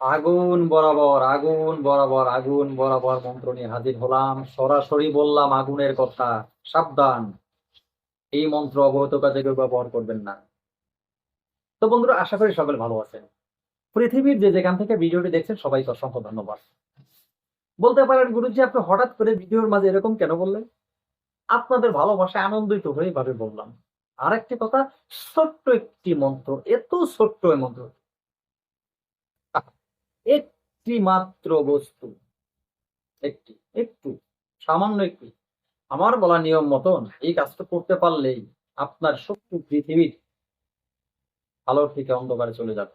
আগুন বরাবর আগুন বরাবর আগুন বরাবর মন্ত্র নিয়ে হাজির হলাম। সরাসরি বললাম, আগুনের কথা, সাবধান। এই মন্ত্র অবহত কাজে কেউ ব্যবহার করবেন না। তো বন্ধুরা, আশা করি সকলে ভালো আছেন। পৃথিবীর যে যেখান থেকে ভিডিওটি দেখছেন, সবাইকে অসংখ্য ধন্যবাদ। বলতে পারেন, গুরুজি, আপনি হঠাৎ করে ভিডিওর মাঝে এরকম কেন বললেন? আপনাদের ভালোবাসায় আনন্দিত হয়ে ভাবে বললাম। আর একটি কথা, ছোট্ট একটি মন্ত্র, এত ছোট্ট মন্ত্র। একটি মাত্র বস্তু। একটি, একটু, সামান্য একটি। আমার বলা নিয়ম মতন এই কাজটা করতে পারলেই আপনার শত্রু পৃথিবীর আলোর থেকে অন্ধকারে চলে যাবে।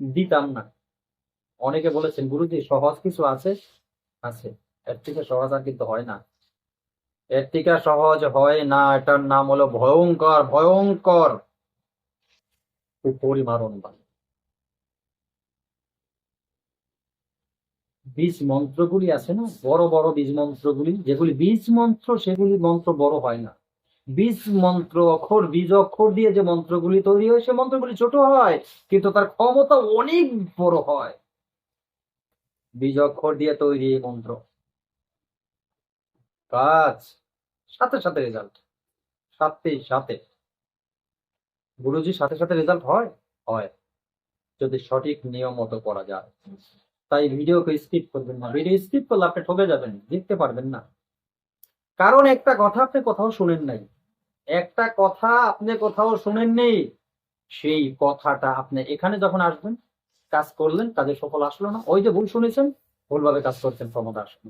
দিতাম না। অনেকে বলেছেন, গুরুজি, সহজ কিছু আছে? আছে। এর থেকে সহজ আর কিন্তু হয় না। এর থেকে সহজ হয় না, এটার নাম হলো ভয়ঙ্কর ভয়ঙ্কর। পরিমারণ বীজ মন্ত্রগুলি আছে না, বড় বড় বীজ মন্ত্রগুলি যেগুলি বীজ মন্ত্র সেগুলি মন্ত্র বড় হয় না। বীজ মন্ত্র অক্ষর, বীজ অক্ষর দিয়ে যে মন্ত্রগুলি তৈরি হয়, সে মন্ত্রগুলি ছোট হয়, কিন্তু তার ক্ষমতা অনেক বড় হয়। বীজ অক্ষর দিয়ে তৈরি এই মন্ত্র। কাজ, সাথে সাথে রেজাল্ট সাথে সাথে। গুরুজির সাথে সাথে রেজাল্ট হয়? হয়। যদি সঠিক নিয়ম মতো করা যায়। তাই ভিডিওকে স্কিপ করবেন না। ভিডিও স্কিপ করলে আপনি ঠকে যাবেন দেখতে পারবেন না। কারণ একটা কথা আপনি কোথাও শুনেন নাই। একটা কথা আপনি কোথাও শুনেন নেই। সেই কথাটা আপনি এখানে যখন আসবেন, কাজ করলেন, কাজে সফল আসলো না। ওই যে ভুল শুনেছেন, ভুলভাবে কাজ করছেন, ক্ষমতা আসবে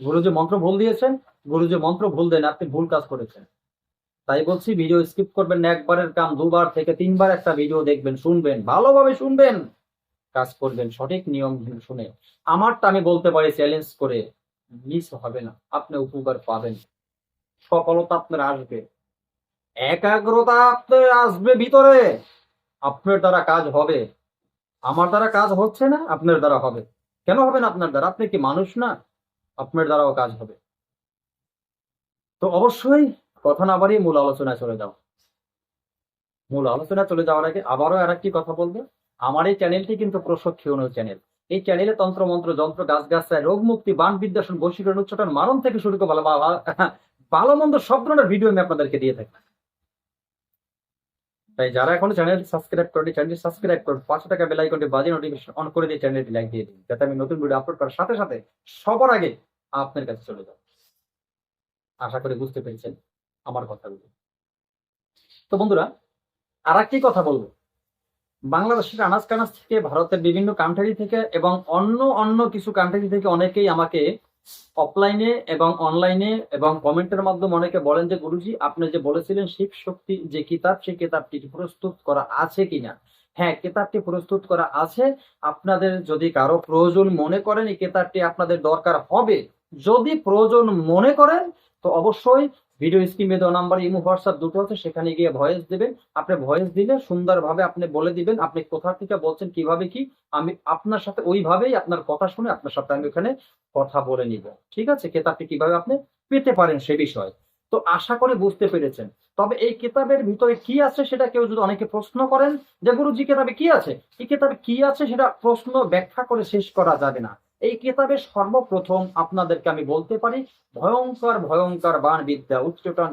গুরু যে মন্ত্র ভুল দিয়েছেন গুরু যে মন্ত্র ভুল দেন, আপনি ভুল কাজ করেছেন। তাই বলছি ভিডিও স্কিপ করবেন না, একবারের কাম, দুবার থেকে তিনবার একটা ভিডিও দেখবেন, শুনবেন, ভালোভাবে শুনবেন। কাজ করবেন, সঠিক নিয়ম শুনে। আমারটা আমি বলতে পারি চ্যালেঞ্জ করে মিস হবে না, আপনি উপকার পাবেন। সফলতা আপনার আসবে। একাগ্রতা আপনার আসবে ভিতরে। আপনার দ্বারা কাজ হবে। আমার দ্বারা কাজ হচ্ছে না, আপনার দ্বারা হবে। কেন হবে না আপনার দ্বারা? আপনি কি মানুষ না? আপনার দ্বারাও কাজ হবে। তো অবশ্যই কথা না বাড়িয়ে মূল আলোচনায় চলে যাও। মূল আলোচনায় চলে যাওয়ার আগে আবারও আর একটি কথা বলব। আমার এই চ্যানেলটি কিন্তু প্রশিক্ষণীয় চ্যানেল। এই চ্যানেলে তন্ত্র, মন্ত্র, যন্ত্র, গাছ গাছায় রোগ মুক্তি, বান বিদ্যাসন বৈশিকরণ উচ্চটন মারণ থেকে শুরু করে ভালো, ভালো- মন্দ সব ধরনের ভিডিও আমি আপনাদেরকে দিয়ে থাকি। তাই যারা এখনও চ্যানেলটি সাবস্ক্রাইব করেনি চ্যানেলটি সাবস্ক্রাইব করুন। পাঁচশো টাকা বেল আইকনটি বাজে নোটিফিকেশন অন করে দিয়ে চ্যানেলটি লাইক দিয়ে দিন। যাতে আমি নতুন ভিডিও আপলোড করার সাথে সাথে সবার আগে আপনার কাছে চলে যাবে আশা করি বুঝতে পেরেছেন। আমার কথাগুলো তো বন্ধুরা আর একটি কথা বলব। বাংলাদেশের আনাজ কানাজ থেকে ভারতের বিভিন্ন কান্ট্রি থেকে এবং অন্য অন্য কিছু কান্ট্রি থেকে অনেকেই আমাকে অফলাইনে এবং অনলাইনে এবং কমেন্টের মাধ্যমে অনেকে বলেন যে, গুরুজি, আপনি যে বলেছিলেন শিব শক্তি যে কিতাব, সেই কিতাবটি প্রস্তুত করা আছে কিনা? হ্যাঁ কিতাবটি প্রস্তুত করা আছে। আপনাদের যদি কারও প্রয়োজন মনে করেন, এই কেতাবটি আপনাদের দরকার হবে। যদি প্রয়োজন মনে করেন, তো অবশ্যই ভিডিও স্ক্রিনে দেওয়া নাম্বার ইমো হোয়াটসঅ্যাপ দুটো আছে, সেখানে গিয়ে ভয়েস দিবেন। আপনি ভয়েস দিলে সুন্দরভাবে আপনি বলে দিবেন, আপনি কোথা থেকে বলছেন, কীভাবে কি, আমি আপনার সাথে ওইভাবেই আপনার কথা শুনে আপনার সাথে আমি ওখানে কথা বলে নিব। ঠিক আছে? কেতাবটি কীভাবে আপনি পেতে পারেন সে বিষয়ে। তো আশা করে বুঝতে পেরেছেন। তবে এই কেতাবের ভিতরে কি আছে সেটা কেউ যদি অনেকে প্রশ্ন করেন যে, গুরুজি, কেতাবে কি আছে? এই কেতাবে কি আছে সেটা প্রশ্ন ব্যাখ্যা করে শেষ করা যাবে না। এই কেতাবে সর্বপ্রথম আপনাদেরকে আমি বলতে পারি, ভয়ঙ্কর ভয়ঙ্কর বাণ বিদ্যা উচ্চটন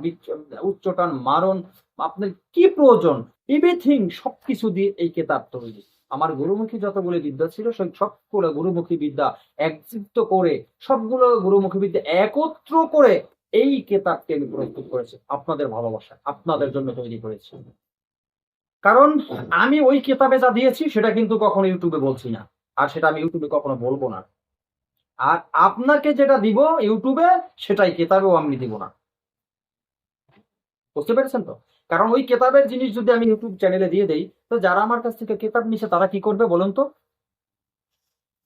উচ্চটন মারণ, আপনার কি প্রয়োজন এভরিথিং সবকিছু দিয়ে এই কেতাব তৈরি। আমার গুরুমুখী যতগুলো বিদ্যা ছিল, সেই সবগুলো গুরুমুখী বিদ্যা একযুক্ত করে, সবগুলো গুরুমুখী বিদ্যা একত্র করে এই কেতাবকে আমি প্রস্তুত করেছি, আপনাদের ভালোবাসা, আপনাদের জন্য তৈরি করেছি। কারণ আমি ওই কেতাবে যা দিয়েছি, সেটা কিন্তু কখনো ইউটিউবে বলছি না, আর সেটা আমি ইউটিউবে কখনো বলব না। আর আপনাকে যেটা দিব ইউটিউবে, সেটাই কেতাবেও আমি দিব না। বুঝতে পেরেছেন তো? কারণ ওই কেতাবের জিনিস যদি আমি ইউটিউব চ্যানেলে দিয়ে দেই, তো যারা আমার কাছ থেকে কেতাব নিছে, তারা কি করবে বলুন তো?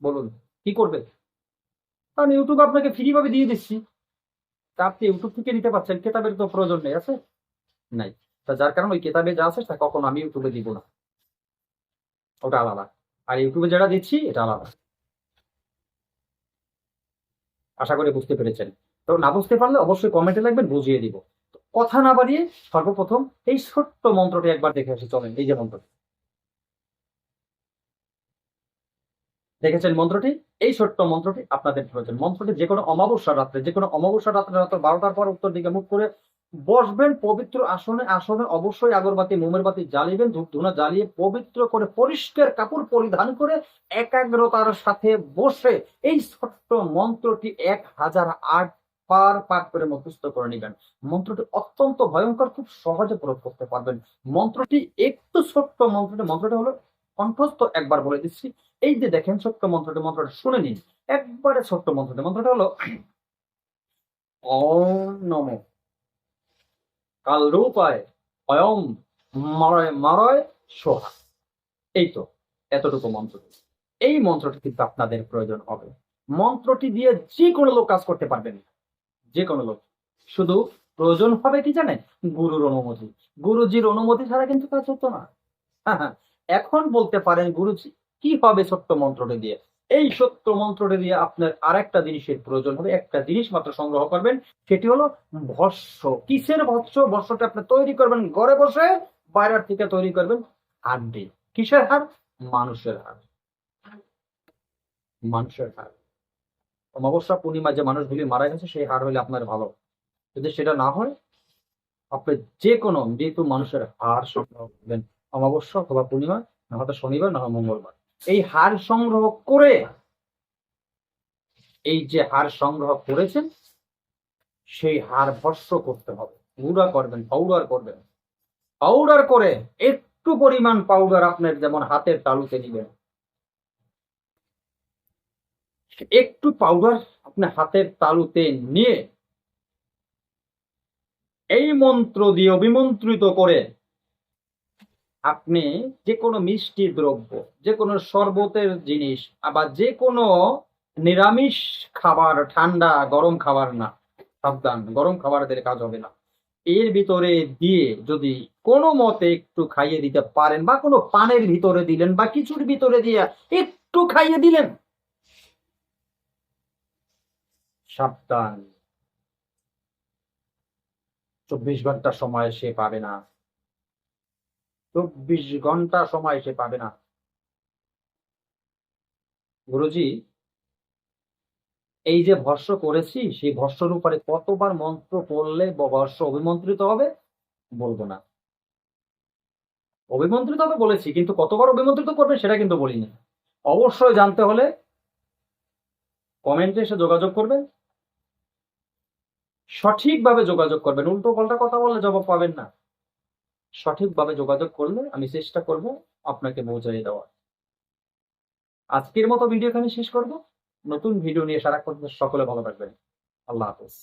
বলুন, কি করবে? আমি ইউটিউব আপনাকে ফ্রি ভাবে দিয়ে দিচ্ছি। তা আপনি ইউটিউব থেকে নিতে পারছেন, কেতাবের তো প্রয়োজন নেই, আছে? নাই। তা যার কারণে ওই কেতাবে যা আছে, তা কখনো আমি ইউটিউবে দিব না। ওটা আলাদা। আর ইউটিউবে যেটা দিচ্ছি, এটা আলাদা। আশা করি বুঝতে পেরেছেন। তো না বুঝতে পারলে অবশ্যই কমেন্টে লাগবেন বুঝিয়ে দিব। কথা না বাড়িয়ে সর্বপ্রথম এই ছোট্ট মন্ত্রটি একবার দেখে আসি, চলেন, এই যে মন্ত্রটি। দেখেছেন মন্ত্রটি? এই ছোট্ট মন্ত্রটি আপনাদের প্রয়োজন। মন্ত্রটি যে কোনো অমাবস্যা রাত্রে, যে কোনো অমাবস্যা রাত্রে রাত বারোটার পর উত্তর দিকে মুখ করে বসবেন পবিত্র আসনে আসনে অবশ্যই আগরবাতি মোমের বাতি জ্বালিবেন ধূপ ধুনা জ্বালিয়ে পবিত্র করে পরিষ্কার কাপড় পরিধান করে একাগ্রতার সাথে বসে এই ছোট্ট মন্ত্রটি এক হাজার আট পার পাঠ করে মুখস্থ করে নেবেন। মন্ত্রটি অত্যন্ত ভয়ঙ্কর, খুব সহজে প্রয়োগ করতে পারবেন। মন্ত্রটি একটু ছোট্ট মন্ত্রটি মন্ত্রটি হলো কণ্ঠস্থ একবার বলে দিচ্ছি। এই যে দেখেন ছোট্ট মন্ত্রটি, মন্ত্রটা শুনে নিন। একবারে ছোট্ট মন্ত্রটি, মন্ত্রটা হলো, ওম নম। কাল রূপায় অয়ম মারয় মারয় সোহা এই তো এতটুকু মন্ত্রটি এই মন্ত্রটি কিন্তু আপনাদের প্রয়োজন হবে। মন্ত্রটি দিয়ে যে কোনো লোক কাজ করতে পারবেন যে কোনো লোক। শুধু প্রয়োজন হবে কি জানেন? গুরুর অনুমতি। গুরুজির অনুমতি ছাড়া কিন্তু কাজ হতো না। হ্যাঁ হ্যাঁ। এখন বলতে পারেন, গুরুজি, কি হবে ছোট্ট মন্ত্রটি দিয়ে? এই সত্য মন্ত্রটি দিয়ে আপনার আরেকটা জিনিসের প্রয়োজন হবে। একটা জিনিস মাত্র সংগ্রহ করবেন, সেটি হলো ভস্য। কিসের ভস্য? ভস্যটা আপনি তৈরি করবেন, ঘরে বসে বাইরের থেকে তৈরি করবেন। হাড্ডি কিসের হাড় মানুষের হাড় মানুষের হাড় অমাবস্যা পূর্ণিমা যে মানুষগুলি মারা গেছে, সেই হাড় হলে আপনার ভালো। যদি সেটা না হয়, আপনি যে কোনো যেহেতু মানুষের হাড় সংগ্রহ করবেন। অমাবস্যা অথবা পূর্ণিমা, না হয়তো শনিবার, না হয় মঙ্গলবার। এই হাড় সংগ্রহ করে, এই যে হার সংগ্রহ করেছেন, সেই হাড় ভস্য করতে হবে। গুঁড়া করবেন পাউডার করবেন। পাউডার করে একটু পরিমাণ পাউডার আপনার যেমন হাতের তালুতে নিবেন একটু পাউডার আপনি হাতের তালুতে নিয়ে এই মন্ত্র দিয়ে অভিমন্ত্রিত করে আপনি যে কোনো মিষ্টি দ্রব্য যে কোনো শরবতের জিনিস আবার যে কোনো নিরামিষ খাবার, ঠান্ডা গরম খাবার না, সাবধান, গরম খাবার দিলে কাজ হবে না। এর ভিতরে দিয়ে যদি কোনো মতে একটু খাইয়ে দিতে পারেন, বা কোনো পানের ভিতরে দিলেন, বা কিছুর ভিতরে দিয়ে একটু খাইয়ে দিলেন, সাবধান। চব্বিশ ঘণ্টা সময় সে পাবে না। চব্বিশ ঘণ্টা সময় সে পাবে না। গুরুজি, এই যে ভস্য করেছি, সেই ভস্যর উপরে কতবার মন্ত্র পড়লে ভস্য অভিমন্ত্রিত হবে? বলব না। অভিমন্ত্রিত হবে বলেছি, কিন্তু কতবার অভিমন্ত্রিত করবেন সেটা কিন্তু বলিনি। অবশ্যই জানতে হলে কমেন্টে এসে যোগাযোগ করবেন। সঠিকভাবে যোগাযোগ করবেন। উল্টো পাল্টা কথা বললে জবাব পাবেন না। সঠিকভাবে যোগাযোগ করলে আমি চেষ্টা করব আপনাকে পৌঁছাই দেওয়ার। আজকের মতো ভিডিও এখানে শেষ করব। নতুন ভিডিও নিয়ে সারাক্ষণ সকলে ভালো থাকবেন। আল্লাহ হাফেজ।